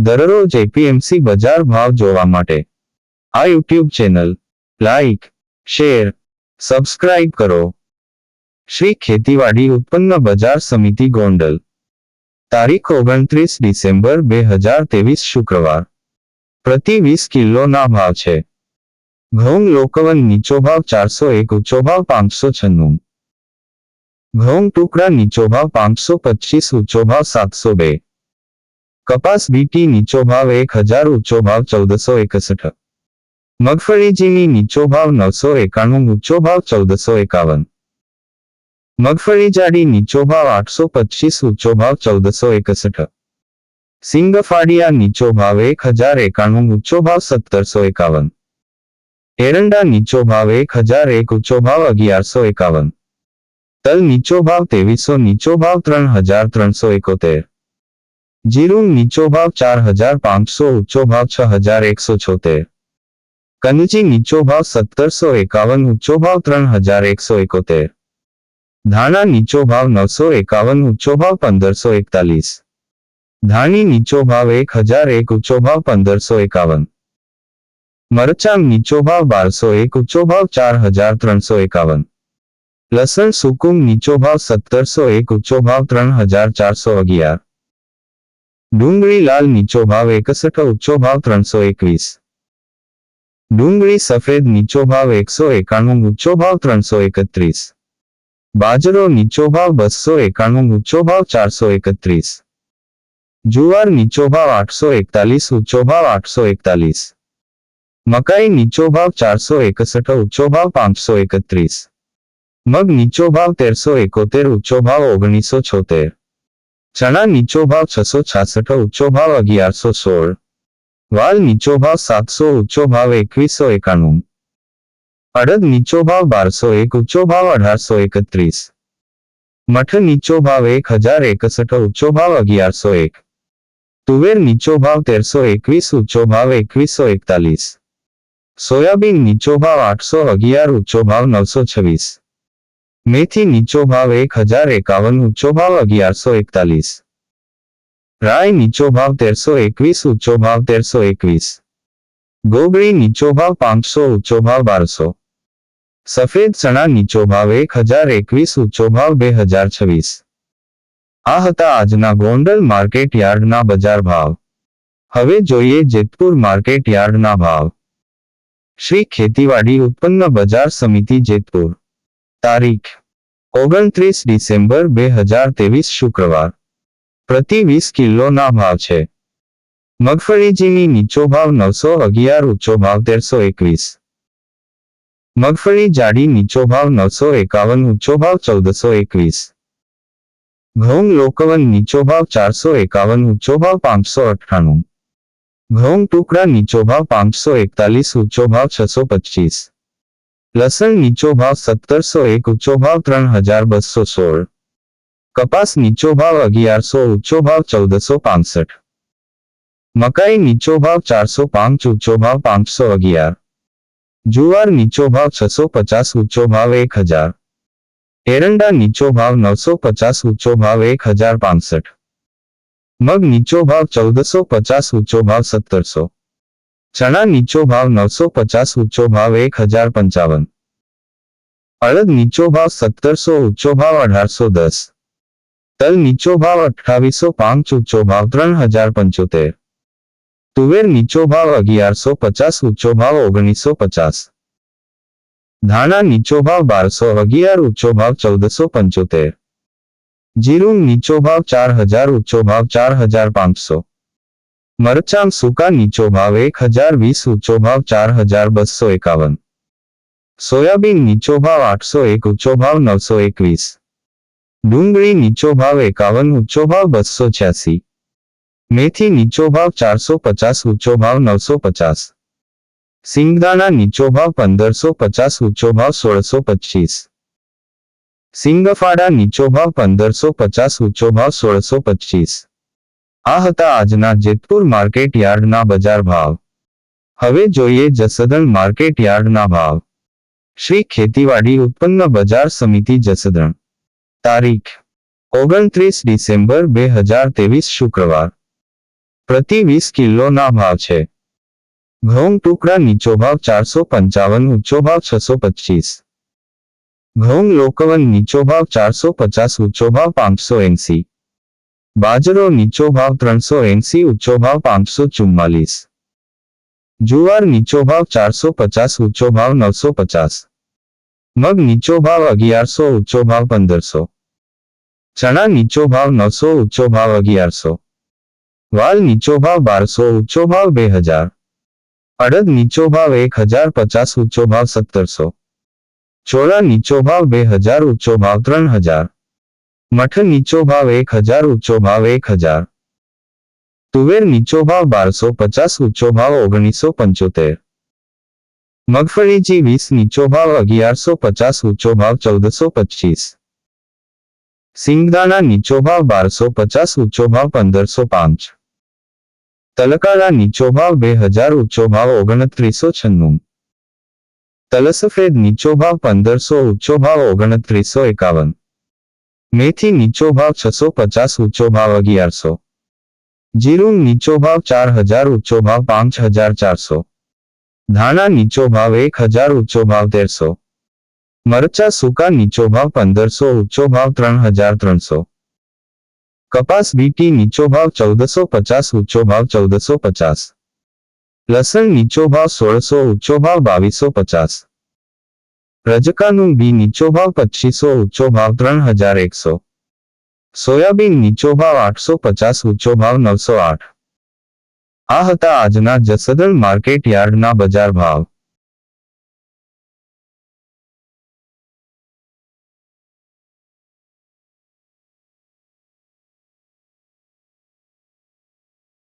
દરરોજ એપીએમસી બજાર ભાવ જોવા માટે. આ YouTube channel, like, share, subscribe કરો. શ્રી ખેતીવાડી ઉત્પન્ન બજાર સમિતિ ગોંડલ. તારીખ ઓગણત્રીસ ડિસેમ્બર બે હજાર ત્રેવીસ શુક્રવાર. પ્રતિ વીસ કિલોના ભાવ છે. ઘઉં લોકવન નીચો ભાવ ચારસો એક, ઊંચો ભાવ પાંચસો છન્નું. ઘઉં ટુકડા નીચો ભાવ પાંચસો પચીસ, ઊંચો ભાવ સાતસો બે. કપાસ બીટી નીચો ભાવ એક હજાર ઊંચો ભાવ ચૌદસો એકસઠ મગફળી જીની નીચો ભાવ નવસો એકાણું ઊંચો ભાવ ચૌદસો એકાવન મગફળી જાડી નીચો ભાવ આઠસો પચીસ ઊંચો ભાવ ચૌદસો એકસઠ સિંગફાડિયા નીચો ભાવ એક હજાર એકાણું ઊંચો ભાવ સત્તરસો એકાવન એરંડા નીચો ભાવ એક હજાર એક ઊંચો ભાવ અગિયારસો એકાવન તલ નીચો ભાવ ત્રેવીસો નીચો ભાવ ત્રણ હજાર ત્રણસો એકોતેર જીરું નીચો ભાવ ચાર હજાર પાંચસો ઊંચો ભાવ છ હજાર એકસો છોતેર કનજી નીચો ભાવ સત્તરસો એકાવન ઊંચો ભાવ ત્રણ હજાર એકસો એકોતેર ધાણા નીચો ભાવ નવસો એકાવન ઊંચો ભાવ પંદરસો એકતાલીસ ધાણી નીચો ભાવ એક હજાર એક ઊંચો ભાવ પંદરસો એકાવન મરચાં નીચો ભાવ બારસો એક ઊંચો ભાવ ચાર હજાર ત્રણસો એકાવન લસણ સુકુમ નીચો ભાવ સત્તરસો એક ઊંચો ભાવ ત્રણ હજાર ચારસો અગિયાર ડુંગળી લાલ નીચો ભાવ એકસઠ ઊંચો ભાવ ત્રણસો એકવીસ ડુંગળી સફેદ નીચો ભાવ એકસો એકાણું ઊંચો ભાવ ત્રણસો એકત્રીસ બાજરો નીચો ભાવ બસો એકાણું ઊંચો ભાવ ચારસો એકત્રીસ જુવાર નીચો ભાવ આઠસો એકતાલીસ ઊંચો ભાવ આઠસો એકતાલીસ મકાઈ નીચો ભાવ ચારસો એકસઠ ઊંચો ભાવ પાંચસો એકત્રીસ મગ નીચો ભાવ તેરસો એકોતેર ઊંચો ભાવ ઓગણીસો છોતેર ચણા નીચો ભાવ છસો છાસઠ ઊંચો ભાવ અગિયારસો સોળ વાલ નીચો ભાવ સાતસો ઊંચો ભાવ એકવીસો એકાણું અડદ નીચો ભાવ બારસો એક ઊંચો ભાવ અઢારસો એકત્રીસ મઠ નીચો ભાવ એક હજાર એકસઠ ઊંચો ભાવ અગિયારસો એક તુવેર નીચો ભાવ તેરસો એકવીસ ઊંચો ભાવ એકવીસો એકતાલીસ સોયાબીન નીચો ભાવ આઠસો અગિયાર ઊંચો ભાવ નવસો છવ્વીસ મેથી નીચો ભાવ એક હજાર એકાવન, ઊંચો ભાવ અગિયારસો એકતાલીસ. રાય નીચો ભાવ તેરસો એકવીસ, ઊંચો ભાવ તેરસો એકવીસ. ગોગળી નીચો ભાવ પાંચસો, ઊંચો ભાવ બારસો. સફેદ ચણા નીચો ભાવ એક હજાર એકવીસ, ઊંચો ભાવ બે હજાર છવ્વીસ. આ હતા આજના ગોંડલ માર્કેટ યાર્ડના બજાર ભાવ. હવે જોઈએ જેતપુર માર્કેટ યાર્ડના ભાવ. શ્રી ખેતીવાડી ઉત્પન્ન બજાર સમિતિ જેતપુર. તારીખ. ઓગણત્રીસ ડિસેમ્બર બે હજાર તેવીસ શુક્રવાર. પ્રતિ વીસ કિલોના ભાવ છે. મગફળીજીની નીચો ભાવ નવસો અગિયાર, ઊંચો ભાવ તેરસો એકવીસ. મગફળી જાડી નીચો ભાવ નવસો એકાવન, ઊંચો ભાવ ચૌદસો એકવીસ. ઘઉં લોકવન નીચો ભાવ ચારસો એકાવન, ઊંચો ભાવ પાંચસો અઠ્ઠાણું. ઘઉં ટુકડા નીચો ભાવ પાંચસો એકતાલીસ, ઊંચો ભાવ છસો પચીસ. લસણ નીચો ભાવ સત્તરસો એક ઊંચો ભાવ ત્રણ હજાર બસો સોળ કપાસ નીચો ભાવ અગિયારસો ઊંચો ભાવ ચૌદસો પાંસઠ મકાઈ નીચો ભાવ ચારસો પાંચ ઊંચો ભાવ પાંચસો અગિયાર જુવાર નીચો ભાવ છસો પચાસ ઊંચો ભાવ એક હજાર એરંડા નીચો ભાવ નવસો પચાસ ઊંચો ભાવ એક હજાર પાંસઠ મગ નીચો ભાવ ચૌદસો પચાસ ઊંચો ભાવ સત્તરસો ચણા નીચો ભાવ નવસો પચાસ ઊંચો ભાવ એક હજાર પંચાવન અડદ નીચો ભાવ સત્તરસો ઊંચો ભાવ અઢારસો દસ તલ નીચો ભાવ અઠ્ઠાવીસો પાંચ ઊંચો ભાવ ત્રણ હજાર પંચોતેર તુવેર નીચો ભાવ અગિયારસો પચાસ ઊંચો ભાવ ઓગણીસો પચાસ ધાણા નીચો ભાવ બારસો અગિયાર ઊંચો ભાવ ચૌદસો પંચોતેર જીરું નીચો ભાવ ચાર હજાર ઊંચો ભાવ ચાર હજાર પાંચસો મરચાં સૂકા નીચો ભાવ એક હજાર વીસ ઊંચો ભાવ ચાર હજાર બસો એકાવન સોયાબીન નીચો ભાવ આઠસો એક ઊંચો ભાવ નવસો એકવીસ ડુંગળી નીચો ભાવ એકાવન ઊંચો ભાવ બસો છ્યાસી મેથી નીચો ભાવ ચારસો પચાસ ઊંચો ભાવ નવસો પચાસ સિંગદાણા નીચો ભાવ પંદરસો પચાસ ઊંચો ભાવ સોળસો પચીસ સિંગફાડા નીચો ભાવ પંદરસો પચાસ ઊંચો ભાવ સોળસો પચીસ આ હતા આજના જેતપુર માર્કેટ યાર્ડના બજાર ભાવ. હવે જોઈએ જસદણ માર્કેટ યાર્ડના ભાવ. શ્રી ખેતીવાડી ઉત્પન્ન બજાર સમિતિ જસદણ. તારીખ. ઓગણત્રીસ ડિસેમ્બર બે હજાર તેવીસ શુક્રવાર. પ્રતિ વીસ કિલોના ભાવ છે. ઘઉં ટુકડા નીચો ભાવ ચારસો પંચાવન ઊંચો ભાવ છસો પચીસ. ઘઉં લોકવન નીચો ભાવ ચારસો પચાસ ઊંચો ભાવ પાંચસો એંસી. બાજરો નીચો ભાવ ત્રણસો એંસી ઊંચો ભાવ પાંચસો ચુમ્માલીસ જુવાર નીચો ભાવ ચારસો પચાસ ઊંચો ભાવ નવસો પચાસ મગ નીચો ભાવ અગિયારસો ઊંચો ભાવ પંદરસો ચણા નીચો ભાવ નવસો ઊંચો ભાવ અગિયારસો વાલ નીચો ભાવ બારસો ઊંચો ભાવ બે હજાર અડદ નીચો ભાવ એક હજાર પચાસ ઊંચો ભાવ સત્તરસો ચોળા નીચો ભાવ બે હજાર ઊંચો ભાવ ત્રણ હજાર મઠ નીચો ભાવ એક હજાર, ઊંચો ભાવ એક હજાર. તુવેર નીચો ભાવ બારસો પચાસ, ઊંચો ભાવ ઓગણીસો પંચોતેર. મગફળીજી વીસ, નીચો ભાવ અગિયારસો પચાસ, ઊંચો ભાવ ચૌદસો પચીસ. સિંગદાણા નીચો ભાવ બારસો પચાસ, ઊંચો ભાવ પંદરસો પાંચ. તલકાળા નીચો ભાવ બે હજાર, ઊંચો ભાવ ઓગણત્રીસો છન્નું. તલસફેદ નીચો ભાવ પંદરસો, ઊંચો ભાવ ઓગણત્રીસો એકાવન. મેથી નીચો ભાવ છસો પચાસ ઊંચો ભાવ અગિયારસો જીરું નીચો ભાવ ચાર હજાર ઊંચો ભાવ પાંચ હજાર ચારસો ધાણા નીચો ભાવ એક હજાર ઊંચો ભાવ તેરસો મરચા સૂકા નીચો ભાવ પંદરસો ઊંચો ભાવ ત્રણ હજાર ત્રણસો કપાસ બીટી નીચો ભાવ ચૌદસો પચાસ ઊંચો ભાવ ચૌદસો પચાસ લસણ નીચો ભાવ સોળસો ઊંચો ભાવ બાવીસો પચાસ રજકાનું બી નીચો ભાવ પચીસો, ઊંચો ભાવ ત્રણ હજાર એકસો. સોયાબીન નીચો ભાવ આઠસો પચાસ, ઊંચો ભાવ નવસો આઠ. આ હતા આજના જસદણ માર્કેટ યાર્ડના બજાર ભાવ.